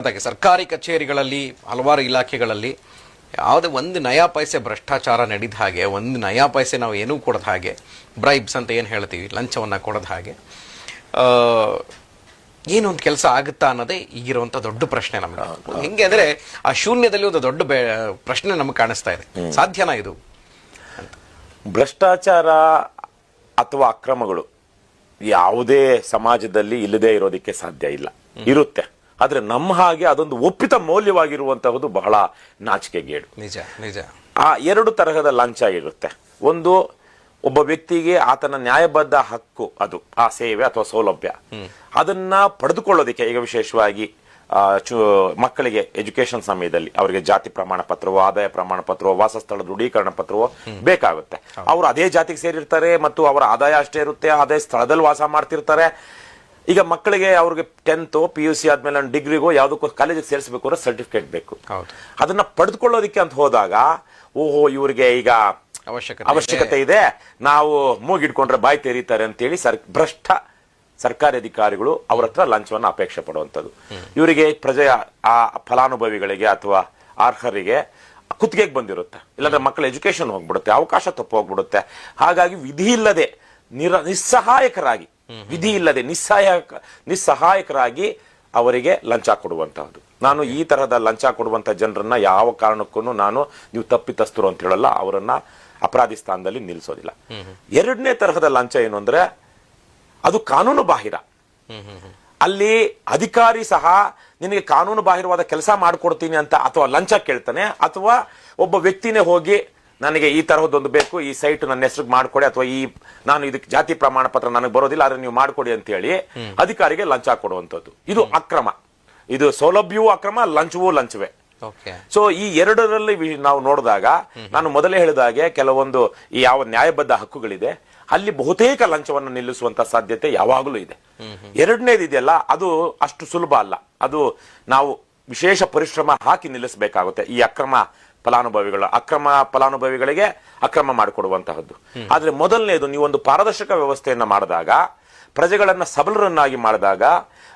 ಹಾಗೆ ಸರ್ಕಾರಿ ಕಚೇರಿಗಳಲ್ಲಿ ಹಲವಾರು ಇಲಾಖೆಗಳಲ್ಲಿ ಯಾವುದೇ ಒಂದು ನಯಾ ಪೈಸೆ ಭ್ರಷ್ಟಾಚಾರ ನಡೆದ ಹಾಗೆ ಒಂದು ನಯಾ ಪೈಸೆ ನಾವು ಏನೂ ಕೊಡದ ಹಾಗೆ ಬ್ರೈಬ್ಸ್ ಅಂತ ಏನು ಹೇಳ್ತೀವಿ ಲಂಚವನ್ನು ಕೊಡದ ಹಾಗೆ ಆ, ಏನು ಒಂದು ಕೆಲಸ ಆಗುತ್ತಾ ಅನ್ನೋದೇ ಈಗಿರುವಂಥ ದೊಡ್ಡ ಪ್ರಶ್ನೆ ನಮಗೆ. ಹೆಂಗೆ ಅಂದರೆ ಆ ಶೂನ್ಯದಲ್ಲಿ ಒಂದು ದೊಡ್ಡ ಬೆ ಪ್ರಶ್ನೆ ನಮಗೆ ಕಾಣಿಸ್ತಾ ಇದೆ. ಸಾಧ್ಯನಾ ಇದು? ಭ್ರಷ್ಟಾಚಾರ ಅಥವಾ ಅಕ್ರಮಗಳು ಯಾವುದೇ ಸಮಾಜದಲ್ಲಿ ಇಲ್ಲದೆ ಇರೋದಕ್ಕೆ ಸಾಧ್ಯ ಇಲ್ಲ. ಇರುತ್ತೆ. ಆದ್ರೆ ನಮ್ಮ ಹಾಗೆ ಅದೊಂದು ಒಪ್ಪಿತ ಮೌಲ್ಯವಾಗಿರುವಂತಹದ್ದು ಬಹಳ ನಾಚಿಕೆಗೇಡು. ನಿಜ ನಿಜ. ಆ ಎರಡು ತರಹದ ಲಂಚ ಇರುತ್ತೆ ಒಂದು ಒಬ್ಬ ವ್ಯಕ್ತಿಗೆ ಆತನ ನ್ಯಾಯಬದ್ಧ ಹಕ್ಕು ಅದು ಆ ಸೇವೆ ಅಥವಾ ಸೌಲಭ್ಯ. ಅದನ್ನ ಪಡೆದುಕೊಳ್ಳೋದಕ್ಕೆ ಈಗ ವಿಶೇಷವಾಗಿ ಮಕ್ಕಳಿಗೆ ಎಜುಕೇಶನ್ ಸಮಯದಲ್ಲಿ ಅವರಿಗೆ ಜಾತಿ ಪ್ರಮಾಣ ಪತ್ರವೋ ಆದಾಯ ಪ್ರಮಾಣ ಪತ್ರವೋ ವಾಸಸ್ಥಳ ದೃಢೀಕರಣ ಪತ್ರವೋ ಬೇಕಾಗುತ್ತೆ. ಅವರು ಅದೇ ಜಾತಿಗೆ ಸೇರಿರ್ತಾರೆ ಮತ್ತು ಅವರ ಆದಾಯ ಅಷ್ಟೇ ಇರುತ್ತೆ ಅದೇ ಸ್ಥಳದಲ್ಲಿ ವಾಸ ಮಾಡ್ತಿರ್ತಾರೆ. ಈಗ ಮಕ್ಕಳಿಗೆ ಅವ್ರಿಗೆ ಟೆಂತ್ ಪಿ ಯು ಸಿ ಆದ್ಮೇಲೆ ಡಿಗ್ರಿಗೋ ಯಾವುದಕ್ಕೋ ಕಾಲೇಜಿಗೆ ಸೇರಿಸಬೇಕು ಅಂದ್ರೆ ಸರ್ಟಿಫಿಕೇಟ್ ಬೇಕು. ಅದನ್ನ ಪಡೆದುಕೊಳ್ಳೋದಕ್ಕೆ ಅಂತ ಹೋದಾಗ ಓಹೋ ಇವರಿಗೆ ಈಗ ಅವಶ್ಯಕತೆ ಅವಶ್ಯಕತೆ ಇದೆ. ನಾವು ಮೂಗಿಡ್ಕೊಂಡ್ರೆ ಬಾಯಿ ತೆರೀತಾರೆ ಅಂತೇಳಿ ಸರ್ ಭ್ರಷ್ಟ ಸರ್ಕಾರಿ ಅಧಿಕಾರಿಗಳು ಅವ್ರ ಹತ್ರ ಲಂಚವನ್ನು ಅಪೇಕ್ಷೆ ಪಡುವಂಥದ್ದು. ಇವರಿಗೆ ಪ್ರಜೆಯ ಆ ಫಲಾನುಭವಿಗಳಿಗೆ ಅಥವಾ ಅರ್ಹರಿಗೆ ಕುತ್ತಿಗೆಗೆ ಬಂದಿರುತ್ತೆ. ಇಲ್ಲಾಂದ್ರೆ ಮಕ್ಕಳ ಎಜುಕೇಶನ್ ಹೋಗ್ಬಿಡುತ್ತೆ ಅವಕಾಶ ತಪ್ಪು ಹೋಗ್ಬಿಡುತ್ತೆ. ಹಾಗಾಗಿ ವಿಧಿ ಇಲ್ಲದೆ ನಿರ ನಿಸ್ಸಹಾಯಕರಾಗಿ ವಿಧಿ ಇಲ್ಲದೆ ನಿಸ್ಸಹಾಯಕ ನಿಸ್ಸಹಾಯಕರಾಗಿ ಅವರಿಗೆ ಲಂಚ ಕೊಡುವಂತಹದ್ದು. ನಾನು ಈ ತರಹದ ಲಂಚ ಕೊಡುವಂತ ಜನರನ್ನ ಯಾವ ಕಾರಣಕ್ಕೂ ನಾನು ನೀವು ತಪ್ಪಿತಸ್ಥರು ಅಂತ ಹೇಳಲ್ಲ, ಅವರನ್ನ ಅಪರಾಧಿ ಸ್ಥಾನದಲ್ಲಿ ನಿಲ್ಲಿಸೋದಿಲ್ಲ. ಎರಡನೇ ತರಹದ ಲಂಚ ಏನು ಅಂದ್ರೆ, ಅದು ಕಾನೂನು ಬಾಹಿರ. ಅಲ್ಲಿ ಅಧಿಕಾರಿ ಸಹ ನಿನಗೆ ಕಾನೂನು ಬಾಹಿರವಾದ ಕೆಲಸ ಮಾಡಿಕೊಡ್ತೀನಿ ಅಂತ ಅಥವಾ ಲಂಚ ಕೇಳ್ತಾನೆ, ಅಥವಾ ಒಬ್ಬ ವ್ಯಕ್ತಿನೇ ಹೋಗಿ ನನಗೆ ಈ ತರಹದ್ದೊಂದು ಬೇಕು ಈ ಸೈಟ್ ನನ್ನ ಹೆಸರಿಗೆ ಮಾಡ್ಕೊಡಿ ಅಥವಾ ಈ ನಾನು ಇದಕ್ಕೆ ಜಾತಿ ಪ್ರಮಾಣ ಪತ್ರ ನನಗೆ ಬರೋದಿಲ್ಲ ಆದ್ರೆ ನೀವು ಮಾಡ್ಕೊಡಿ ಅಂತ ಹೇಳಿ ಅಧಿಕಾರಿಗೆ ಲಂಚ ಕೊಡುವಂಥದ್ದು. ಇದು ಅಕ್ರಮ. ಇದು ಸೌಲಭ್ಯವೂ ಅಕ್ರಮ ಲಂಚವೂ ಲಂಚವೇ. ಸೊ ಈ ಎರಡರಲ್ಲಿ ನಾವು ನೋಡಿದಾಗ ನಾನು ಮೊದಲೇ ಹೇಳಿದಾಗೆ ಕೆಲವೊಂದು ಈ ಯಾವ ನ್ಯಾಯಬದ್ಧ ಹಕ್ಕುಗಳಿದೆ ಅಲ್ಲಿ ಬಹುತೇಕ ಲಂಚವನ್ನು ನಿಲ್ಲಿಸುವಂತ ಸಾಧ್ಯತೆ ಯಾವಾಗಲೂ ಇದೆ. ಎರಡನೇದು ಇದೆಯಲ್ಲ ಅದು ಅಷ್ಟು ಸುಲಭ ಅಲ್ಲ. ಅದು ನಾವು ವಿಶೇಷ ಪರಿಶ್ರಮ ಹಾಕಿ ನಿಲ್ಲಿಸಬೇಕಾಗುತ್ತೆ ಈ ಅಕ್ರಮ ಫಲಾನುಭವಿಗಳ. ಅಕ್ರಮ ಫಲಾನುಭವಿಗಳಿಗೆ ಅಕ್ರಮ ಮಾಡಿಕೊಡುವಂತಹದ್ದು. ಆದ್ರೆ ಮೊದಲನೇದು, ನೀವೊಂದು ಪಾರದರ್ಶಕ ವ್ಯವಸ್ಥೆಯನ್ನ ಮಾಡಿದಾಗ, ಪ್ರಜೆಗಳನ್ನ ಸಬಲರನ್ನಾಗಿ ಮಾಡಿದಾಗ,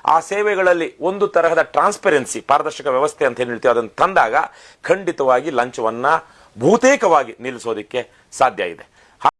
ಆ ಸೇವೆಗಳಲ್ಲಿ ಒಂದು ತರಹದ ಟ್ರಾನ್ಸ್ಪರೆನ್ಸಿ ಪಾರದರ್ಶಕ ವ್ಯವಸ್ಥೆ ಅಂತ ಏನು ಹೇಳ್ತೀವಿ ಅದನ್ನು ತಂದಾಗ ಖಂಡಿತವಾಗಿ ಲಂಚವನ್ನ ಬಹುತೇಕವಾಗಿ ನಿಲ್ಲಿಸೋದಕ್ಕೆ ಸಾಧ್ಯ ಇದೆ.